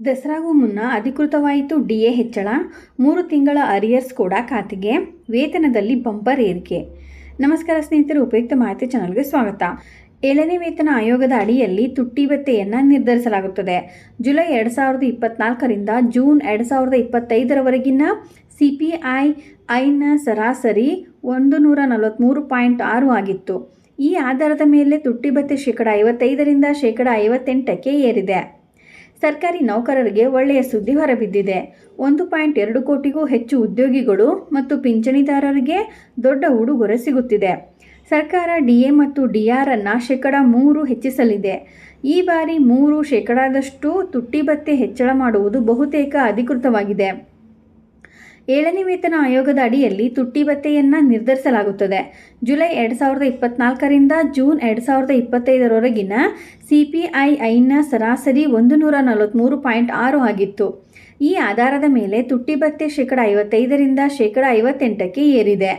ದಸರಾಗೂ ಮುನ್ನ ಅಧಿಕೃತವಾಯಿತು ಡಿಎ ಹೆಚ್ಚಳ. ಮೂರು ತಿಂಗಳ ಅರಿಯರ್ಸ್ ಕೂಡ ಖಾತೆಗೆ ವೇತನದಲ್ಲಿ ಬಂಪರ್ ಏರಿಕೆ. ನಮಸ್ಕಾರ ಸ್ನೇಹಿತರು, ಉಪಯುಕ್ತ ಮಾಹಿತಿ ಚಾನಲ್ಗೆ ಸ್ವಾಗತ. ಏಳನೇ ವೇತನ ಆಯೋಗದ ಅಡಿಯಲ್ಲಿ ತುಟ್ಟಿ ಭತ್ತೆಯನ್ನು ನಿರ್ಧರಿಸಲಾಗುತ್ತದೆ. ಜುಲೈ ಎರಡು ಸಾವಿರದ ಇಪ್ಪತ್ನಾಲ್ಕರಿಂದ ಜೂನ್ ಎರಡು ಸಾವಿರದ ಇಪ್ಪತ್ತೈದರವರೆಗಿನ ಸಿ ಪಿ ಐ ಐನ ಸರಾಸರಿ ಒಂದು ನೂರ ನಲವತ್ತ್ಮೂರು ಪಾಯಿಂಟ್ ಆರು ಆಗಿತ್ತು. ಈ ಆಧಾರದ ಮೇಲೆ ತುಟ್ಟಿ ಭತ್ತೆ ಶೇಕಡ ಐವತ್ತೈದರಿಂದ ಶೇಕಡ ಐವತ್ತೆಂಟಕ್ಕೆ ಏರಿದೆ. ಸರ್ಕಾರಿ ನೌಕರರಿಗೆ ಒಳ್ಳೆಯ ಸುದ್ದಿ ಹೊರಬಿದ್ದಿದೆ. ಒಂದು ಪಾಯಿಂಟ್ ಎರಡು ಕೋಟಿಗೂ ಹೆಚ್ಚು ಉದ್ಯೋಗಿಗಳು ಮತ್ತು ಪಿಂಚಣಿದಾರರಿಗೆ ದೊಡ್ಡ ಉಡುಗೊರೆ ಸಿಗುತ್ತಿದೆ. ಸರ್ಕಾರ ಡಿಎ ಮತ್ತು ಡಿಆರ್ ಅನ್ನು ಶೇಕಡ ಮೂರು ಹೆಚ್ಚಿಸಲಿದೆ. ಈ ಬಾರಿ ಮೂರು ಶೇಕಡಾದಷ್ಟು ತುಟ್ಟಿ ಭತ್ಯೆ ಹೆಚ್ಚಳ ಮಾಡುವುದು ಬಹುತೇಕ ಅಧಿಕೃತವಾಗಿದೆ. ಏಳನೇ ವೇತನ ಆಯೋಗದ ಅಡಿಯಲ್ಲಿ ತುಟ್ಟಿ ಭತ್ಯೆಯನ್ನು ನಿರ್ಧರಿಸಲಾಗುತ್ತದೆ. ಜುಲೈ ಎರಡು ಸಾವಿರದ ಇಪ್ಪತ್ನಾಲ್ಕರಿಂದ ಜೂನ್ ಎರಡು ಸಾವಿರದ ಇಪ್ಪತ್ತೈದರವರೆಗಿನ ಸಿ ಪಿ ಐ ಐನ ಸರಾಸರಿ ಒಂದು ನೂರ ನಲವತ್ತ್ಮೂರು ಪಾಯಿಂಟ್ ಆರು ಆಗಿತ್ತು. ಈ ಆಧಾರದ ಮೇಲೆ ತುಟ್ಟಿ ಭತ್ಯೆ ಶೇಕಡ ಐವತ್ತೈದರಿಂದ ಶೇಕಡ ಐವತ್ತೆಂಟಕ್ಕೆ ಏರಿದೆ.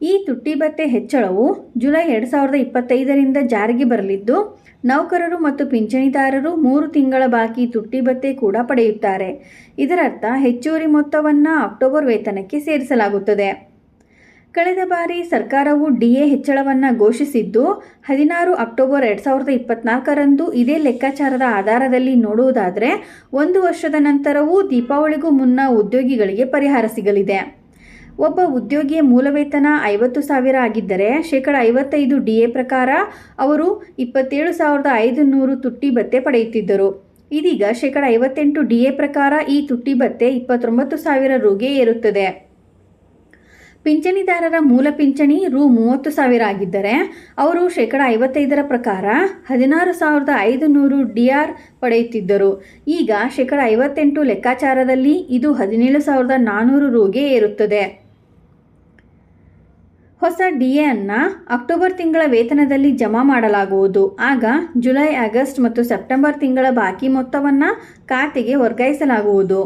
ಈ ತುಟ್ಟಿ ಭತ್ತೆ ಹೆಚ್ಚಳವು ಜುಲೈ ಎರಡು ಸಾವಿರದ ಇಪ್ಪತ್ತೈದರಿಂದ ಜಾರಿಗೆ ಬರಲಿದ್ದು, ನೌಕರರು ಮತ್ತು ಪಿಂಚಣಿದಾರರು ಮೂರು ತಿಂಗಳ ಬಾಕಿ ತುಟ್ಟಿ ಭತ್ತೆ ಕೂಡ ಪಡೆಯುತ್ತಾರೆ. ಇದರರ್ಥ, ಹೆಚ್ಚುವರಿ ಮೊತ್ತವನ್ನು ಅಕ್ಟೋಬರ್ ವೇತನಕ್ಕೆ ಸೇರಿಸಲಾಗುತ್ತದೆ. ಕಳೆದ ಬಾರಿ ಸರ್ಕಾರವು ಡಿಎ ಹೆಚ್ಚಳವನ್ನು ಘೋಷಿಸಿದ್ದು, ಹದಿನಾರು ಅಕ್ಟೋಬರ್ ಎರಡು ಸಾವಿರದ ಇಪ್ಪತ್ನಾಲ್ಕರಂದು ಇದೇ ಲೆಕ್ಕಾಚಾರದ ಆಧಾರದಲ್ಲಿ ನೋಡುವುದಾದರೆ, ಒಂದು ವರ್ಷದ ನಂತರವೂ ದೀಪಾವಳಿಗೂ ಮುನ್ನ ಉದ್ಯೋಗಿಗಳಿಗೆ ಪರಿಹಾರ ಸಿಗಲಿದೆ. ಒಬ್ಬ ಉದ್ಯೋಗಿಯ ಮೂಲ ವೇತನ ಐವತ್ತು ಸಾವಿರ ಆಗಿದ್ದರೆ ಶೇಕಡ ಐವತ್ತೈದು ಡಿ ಎ ಪ್ರಕಾರ ಅವರು ಇಪ್ಪತ್ತೇಳು ಸಾವಿರದ ಐದು ನೂರು ತುಟ್ಟಿ ಭತ್ತೆ ಪಡೆಯುತ್ತಿದ್ದರು. ಇದೀಗ ಶೇಕಡ ಐವತ್ತೆಂಟು ಡಿ ಎ ಪ್ರಕಾರ ಈ ತುಟ್ಟಿ ಭತ್ತೆ ಇಪ್ಪತ್ತೊಂಬತ್ತು ಸಾವಿರ ರುಗೆ ಏರುತ್ತದೆ. ಪಿಂಚಣಿದಾರರ ಮೂಲ ಪಿಂಚಣಿ ರು ಮೂವತ್ತು ಸಾವಿರ ಆಗಿದ್ದರೆ ಅವರು ಶೇಕಡ ಐವತ್ತೈದರ ಪ್ರಕಾರ ಹದಿನಾರು ಸಾವಿರದ ಐದು ನೂರು ಡಿ ಆರ್ ಪಡೆಯುತ್ತಿದ್ದರು. ಈಗ ಶೇಕಡ ಐವತ್ತೆಂಟು ಲೆಕ್ಕಾಚಾರದಲ್ಲಿ ಇದು ಹದಿನೇಳು ಸಾವಿರದ ನಾನ್ನೂರು ರುಗೆ ಏರುತ್ತದೆ. ಹೊಸ ಡಿಎ ಅನ್ನು ಅಕ್ಟೋಬರ್ ತಿಂಗಳ ವೇತನದಲ್ಲಿ ಜಮಾ ಮಾಡಲಾಗುವುದು. ಆಗ ಜುಲೈ, ಆಗಸ್ಟ್ ಮತ್ತು ಸೆಪ್ಟೆಂಬರ್ ತಿಂಗಳ ಬಾಕಿ ಮೊತ್ತವನ್ನು ಖಾತೆಗೆ ವರ್ಗಾಯಿಸಲಾಗುವುದು.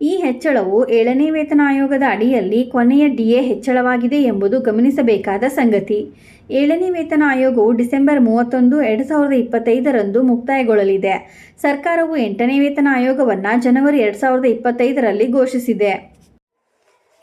ಈ ಹೆಚ್ಚಳವು ಏಳನೇ ವೇತನ ಆಯೋಗದ ಅಡಿಯಲ್ಲಿ ಕೊನೆಯ ಡಿಎ ಹೆಚ್ಚಳವಾಗಿದೆ ಎಂಬುದು ಗಮನಿಸಬೇಕಾದ ಸಂಗತಿ. ಏಳನೇ ವೇತನ ಆಯೋಗವು ಡಿಸೆಂಬರ್ ಮೂವತ್ತೊಂದು, ಎರಡು ಸಾವಿರದ ಇಪ್ಪತ್ತೈದರಂದು ಮುಕ್ತಾಯಗೊಳ್ಳಲಿದೆ. ಸರ್ಕಾರವು ಎಂಟನೇ ವೇತನ ಆಯೋಗವನ್ನು ಜನವರಿ ಎರಡು ಸಾವಿರದ ಇಪ್ಪತ್ತೈದರಲ್ಲಿ ಘೋಷಿಸಿದೆ.